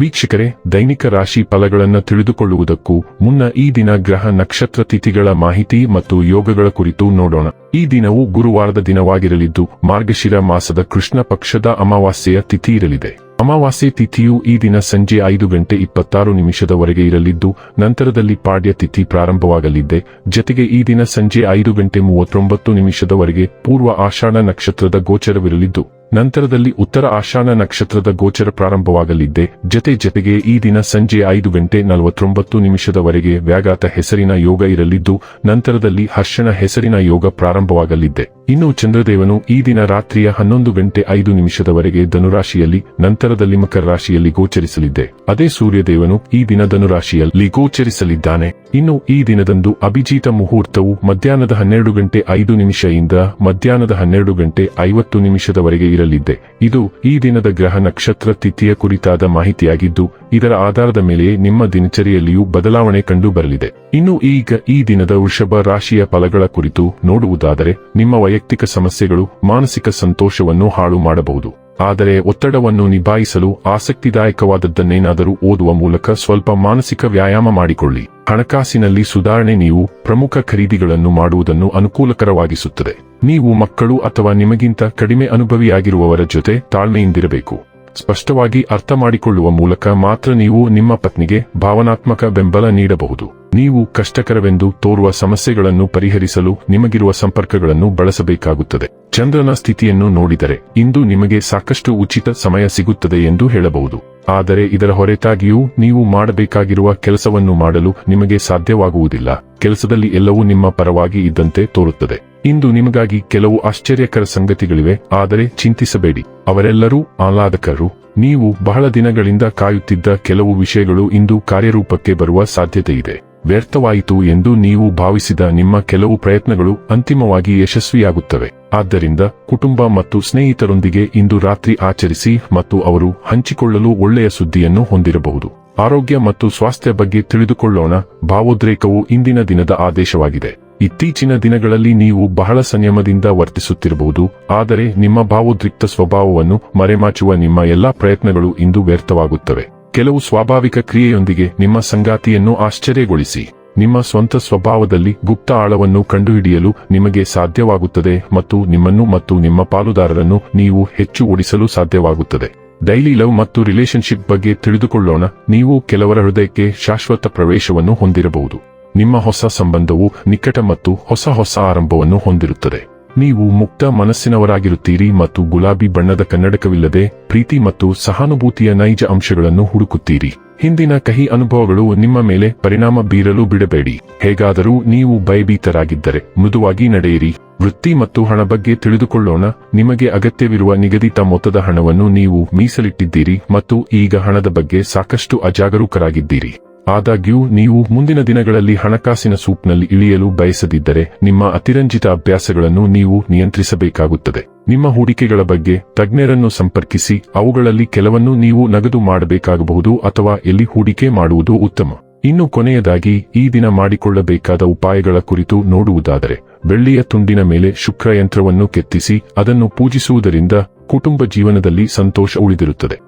ವೀಕ್ಷಕರೇ, ದೈನಿಕ ರಾಶಿ ಫಲಗಳನ್ನು ತಿಳಿದುಕೊಳ್ಳುವುದಕ್ಕೂ ಮುನ್ನ ಈ ದಿನ ಗ್ರಹ ನಕ್ಷತ್ರ ತಿಥಿಗಳ ಮಾಹಿತಿ ಮತ್ತು ಯೋಗಗಳ ಕುರಿತು ನೋಡೋಣ. ಈ ದಿನವು ಗುರುವಾರದ ದಿನವಾಗಿರಲಿದ್ದು, ಮಾರ್ಗಶಿರ ಮಾಸದ ಕೃಷ್ಣ ಪಕ್ಷದ ಅಮಾವಾಸ್ಯೆಯ ತಿಥಿ ಇರಲಿದೆ. ಅಮಾವಾಸ್ಯೆ ತಿಥಿಯು ಈ ದಿನ ಸಂಜೆ ಐದು ಗಂಟೆ ಇಪ್ಪತ್ತಾರು ನಿಮಿಷದವರೆಗೆ ಇರಲಿದ್ದು, ನಂತರದಲ್ಲಿ ಪಾಡ್ಯ ತಿಥಿ ಪ್ರಾರಂಭವಾಗಲಿದೆ. ಜತೆಗೆ ಈ ದಿನ ಸಂಜೆ ಐದು ಗಂಟೆ ಮೂವತ್ತೊಂಬತ್ತು ನಿಮಿಷದವರೆಗೆ ಪೂರ್ವ ಆಷಾಢ ನಕ್ಷತ್ರದ ಗೋಚರವಿರಲಿದ್ದು ನಂತರದಲ್ಲಿ ಉತ್ತರ ಆಶಾನ ನಕ್ಷತ್ರದ ಗೋಚರ ಪ್ರಾರಂಭವಾಗಲಿದ್ದೆ. ಜತೆ ಜತೆಗೆ ಈ ದಿನ ಸಂಜೆ ಐದು ಗಂಟೆ ನಲವತ್ತೊಂಬತ್ತು ನಿಮಿಷದವರೆಗೆ ವ್ಯಾಘಾತ ಹೆಸರಿನ ಯೋಗ ಇರಲಿದ್ದು, ನಂತರದಲ್ಲಿ ಹರ್ಷಣ ಹೆಸರಿನ ಯೋಗ ಪ್ರಾರಂಭವಾಗಲಿದ್ದೆ. ಇನ್ನು ಚಂದ್ರದೇವನು ಈ ದಿನ ರಾತ್ರಿಯ ಹನ್ನೊಂದು ಗಂಟೆ ಐದು ನಿಮಿಷದವರೆಗೆ ಧನುರಾಶಿಯಲ್ಲಿ, ನಂತರದಲ್ಲಿ ಮಕರ ರಾಶಿಯಲ್ಲಿ ಗೋಚರಿಸಲಿದ್ದೆ. ಅದೇ ಸೂರ್ಯದೇವನು ಈ ದಿನ ಧನುರಾಶಿಯಲ್ಲಿ ಗೋಚರಿಸಲಿದ್ದಾನೆ. ಇನ್ನು ಈ ದಿನದಂದು ಅಭಿಜೀತ ಮುಹೂರ್ತವು ಮಧ್ಯಾಹ್ನದ ಹನ್ನೆರಡು ಗಂಟೆ ಐದು ನಿಮಿಷದಿಂದ ಮಧ್ಯಾಹ್ನದ ಹನ್ನೆರಡು ಗಂಟೆ ಐವತ್ತು ನಿಮಿಷದವರೆಗೆ ಇರಲಿದ್ದೆ. ಇದು ಈ ದಿನದ ಗ್ರಹ ನಕ್ಷತ್ರ ತಿಥಿಯ ಕುರಿತಾದ ಮಾಹಿತಿಯಾಗಿದ್ದು, ಇದರ ಆಧಾರದ ಮೇಲೆ ನಿಮ್ಮ ದಿನಚರಿಯಲ್ಲಿಯೂ ಬದಲಾವಣೆ ಕಂಡು ಬರಲಿದೆ ಇನ್ನು ಈಗ ಈ ದಿನದ ವೃಷಭ ರಾಶಿಯ ಫಲಗಳ ಕುರಿತು ನೋಡುವುದಾದರೆ, ನಿಮ್ಮ ವೈಯಕ್ತಿಕ ಸಮಸ್ಯೆಗಳು, ಮಾನಸಿಕ ಸಂತೋಷವನ್ನು ಹಾಳು ಮಾಡಬಹುದು. ಆದರೆ ಒತ್ತಡವನ್ನು ನಿಭಾಯಿಸಲು ಆಸಕ್ತಿದಾಯಕವಾದದ್ದನ್ನೇನಾದರೂ ಓದುವ ಮೂಲಕ ಸ್ವಲ್ಪ ಮಾನಸಿಕ ವ್ಯಾಯಾಮ ಮಾಡಿಕೊಳ್ಳಿ. ಹಣಕಾಸಿನಲ್ಲಿ ಸುಧಾರಣೆ ನೀವು ಪ್ರಮುಖ ಖರೀದಿಗಳನ್ನು ಮಾಡುವುದನ್ನು ಅನುಕೂಲಕರವಾಗಿಸುತ್ತದೆ. ನೀವು ಮಕ್ಕಳು ಅಥವಾ ನಿಮಗಿಂತ ಕಡಿಮೆ ಅನುಭವಿಯಾಗಿರುವವರ ಜೊತೆ ತಾಳ್ಮೆಯಿಂದಿರಬೇಕು. ಸ್ಪಷ್ಟವಾಗಿ ಅರ್ಥ ಮಾಡಿಕೊಳ್ಳುವ ಮೂಲಕ ಮಾತ್ರ ನೀವು ನಿಮ್ಮ ಪತ್ನಿಗೆ ಭಾವನಾತ್ಮಕ ಬೆಂಬಲ ನೀಡಬಹುದು. ನೀವು ಕಷ್ಟಕರವೆಂದು ತೋರುವ ಸಮಸ್ಯೆಗಳನ್ನು ಪರಿಹರಿಸಲು ನಿಮಗಿರುವ ಸಂಪರ್ಕಗಳನ್ನು ಬಳಸಬೇಕಾಗುತ್ತದೆ. ಚಂದ್ರನ ಸ್ಥಿತಿಯನ್ನು ನೋಡಿದರೆ ಇಂದು ನಿಮಗೆ ಸಾಕಷ್ಟು ಉಚಿತ ಸಮಯ ಸಿಗುತ್ತದೆ ಎಂದು ಹೇಳಬಹುದು. ಆದರೆ ಇದರ ಹೊರತಾಗಿಯೂ ನೀವು ಮಾಡಬೇಕಾಗಿರುವ ಕೆಲಸವನ್ನು ಮಾಡಲು ನಿಮಗೆ ಸಾಧ್ಯವಾಗುವುದಿಲ್ಲ. ಕೆಲಸದಲ್ಲಿ ಎಲ್ಲವೂ ನಿಮ್ಮ ಪರವಾಗಿ ಇದ್ದಂತೆ ತೋರುತ್ತದೆ. ಇಂದು ನಿಮಗಾಗಿ ಕೆಲವು ಆಶ್ಚರ್ಯಕರ ಸಂಗತಿಗಳಿವೆ, ಆದರೆ ಚಿಂತಿಸಬೇಡಿ. ಅವರೆಲ್ಲರೂ ಆಹ್ಲಾದಕರು. ನೀವು ಬಹಳ ದಿನಗಳಿಂದ ಕಾಯುತ್ತಿದ್ದ ಕೆಲವು ವಿಷಯಗಳು ಇಂದು ಕಾರ್ಯರೂಪಕ್ಕೆ ಬರುವ ಸಾಧ್ಯತೆ ಇದೆ ವ್ಯರ್ಥವಾಯಿತು ಎಂದು ನೀವು ಭಾವಿಸಿದ ನಿಮ್ಮ ಕೆಲವು ಪ್ರಯತ್ನಗಳು ಅಂತಿಮವಾಗಿ ಯಶಸ್ವಿಯಾಗುತ್ತವೆ. ಆದ್ದರಿಂದ ಕುಟುಂಬ ಮತ್ತು ಸ್ನೇಹಿತರೊಂದಿಗೆ ಇಂದು ರಾತ್ರಿ ಆಚರಿಸಿ ಮತ್ತು ಅವರು ಹಂಚಿಕೊಳ್ಳಲು ಒಳ್ಳೆಯ ಸುದ್ದಿಯನ್ನು ಹೊಂದಿರಬಹುದು. ಆರೋಗ್ಯ ಮತ್ತು ಸ್ವಾಸ್ಥ್ಯ ಬಗ್ಗೆ ತಿಳಿದುಕೊಳ್ಳೋಣ. ಭಾವೋದ್ರೇಕವು ಇಂದಿನ ದಿನದ ಆದೇಶವಾಗಿದೆ. ಇತ್ತೀಚಿನ ದಿನಗಳಲ್ಲಿ ನೀವು ಬಹಳ ಸಂಯಮದಿಂದ ವರ್ತಿಸುತ್ತಿರಬಹುದು, ಆದರೆ ನಿಮ್ಮ ಭಾವೋದ್ರಿಕ್ತ ಸ್ವಭಾವವನ್ನು ಮರೆಮಾಚುವ ನಿಮ್ಮ ಎಲ್ಲಾ ಪ್ರಯತ್ನಗಳು ಇಂದು ವ್ಯರ್ಥವಾಗುತ್ತವೆ. ಕೆಲವು ಸ್ವಾಭಾವಿಕ ಕ್ರಿಯೆಯೊಂದಿಗೆ ನಿಮ್ಮ ಸಂಗಾತಿಯನ್ನು ಆಶ್ಚರ್ಯಗೊಳಿಸಿ. ನಿಮ್ಮ ಸ್ವಂತ ಸ್ವಭಾವದಲ್ಲಿ ಗುಪ್ತ ಆಳವನ್ನು ಕಂಡುಹಿಡಿಯಲು ನಿಮಗೆ ಸಾಧ್ಯವಾಗುತ್ತದೆ ಮತ್ತು ನಿಮ್ಮನ್ನು ಮತ್ತು ನಿಮ್ಮ ಪಾಲುದಾರರನ್ನು ನೀವು ಹೆಚ್ಚು ಓಡಿಸಲು ಸಾಧ್ಯವಾಗುತ್ತದೆ. ಡೈಲಿ ಲವ್ ಮತ್ತು ರಿಲೇಶನ್ಶಿಪ್ ಬಗ್ಗೆ ತಿಳಿದುಕೊಳ್ಳೋಣ. ನೀವು ಕೆಲವರ ಹೃದಯಕ್ಕೆ ಶಾಶ್ವತ ಪ್ರವೇಶವನ್ನು ಹೊಂದಿರಬಹುದು. ನಿಮ್ಮ ಹೊಸ ಸಂಬಂಧವು ನಿಕಟ ಮತ್ತು ಹೊಸ ಹೊಸ ಆರಂಭವನ್ನು ಹೊಂದಿರುತ್ತದೆ. ನೀವು ಮುಕ್ತ ಮನಸ್ಸಿನವರಾಗಿರುತ್ತೀರಿ ಮತ್ತು ಗುಲಾಬಿ ಬಣ್ಣದ ಕನ್ನಡಕವಿಲ್ಲದೆ ಪ್ರೀತಿ ಮತ್ತು ಸಹಾನುಭೂತಿಯ ನೈಜ ಅಂಶಗಳನ್ನು ಹುಡುಕುತ್ತೀರಿ. ಹಿಂದಿನ ಕಹಿ ಅನುಭವಗಳು ನಿಮ್ಮ ಮೇಲೆ ಪರಿಣಾಮ ಬೀರಲು ಬಿಡಬೇಡಿ. ಹೇಗಾದರೂ ನೀವು ಭಯಭೀತರಾಗಿದ್ದರೆ ಮೃದುವಾಗಿ ನಡೆಯಿರಿ. ವೃತ್ತಿ ಮತ್ತು ಹಣ ಬಗ್ಗೆ ತಿಳಿದುಕೊಳ್ಳೋಣ. ನಿಮಗೆ ಅಗತ್ಯವಿರುವ ನಿಗದಿತ ಮೊತ್ತದ ಹಣವನ್ನು ನೀವು ಮೀಸಲಿಟ್ಟಿದ್ದೀರಿ ಮತ್ತು ಈಗ ಹಣದ ಬಗ್ಗೆ ಸಾಕಷ್ಟು ಅಜಾಗರೂಕರಾಗಿದ್ದೀರಿ. ಆದಾಗ್ಯೂ, ನೀವು ಮುಂದಿನ ದಿನಗಳಲ್ಲಿ ಹಣಕಾಸಿನ ಸೂಪ್ನಲ್ಲಿ ಇಳಿಯಲು ಬಯಸದಿದ್ದರೆ, ನಿಮ್ಮ ಅತಿರಂಜಿತ ಅಭ್ಯಾಸಗಳನ್ನು ನೀವು ನಿಯಂತ್ರಿಸಬೇಕಾಗುತ್ತದೆ. ನಿಮ್ಮ ಹೂಡಿಕೆಗಳ ಬಗ್ಗೆ ತಜ್ಞರನ್ನು ಸಂಪರ್ಕಿಸಿ, ಅವುಗಳಲ್ಲಿ ಕೆಲವನ್ನು ನೀವು ನಗದು ಮಾಡಬೇಕಾಗಬಹುದು ಅಥವಾ ಎಲ್ಲಿ ಹೂಡಿಕೆ ಮಾಡುವುದು ಉತ್ತಮ. ಇನ್ನು ಕೊನೆಯದಾಗಿ, ಈ ದಿನ ಮಾಡಿಕೊಳ್ಳಬೇಕಾದ ಉಪಾಯಗಳ ಕುರಿತು ನೋಡುವುದಾದರೆ, ಬೆಳ್ಳಿಯ ತುಂಡಿನ ಮೇಲೆ ಶುಕ್ರಯಂತ್ರವನ್ನು ಕೆತ್ತಿಸಿ, ಅದನ್ನು ಪೂಜಿಸುವುದರಿಂದ ಕುಟುಂಬ ಜೀವನದಲ್ಲಿ ಸಂತೋಷ ಉಳಿದಿರುತ್ತದೆ.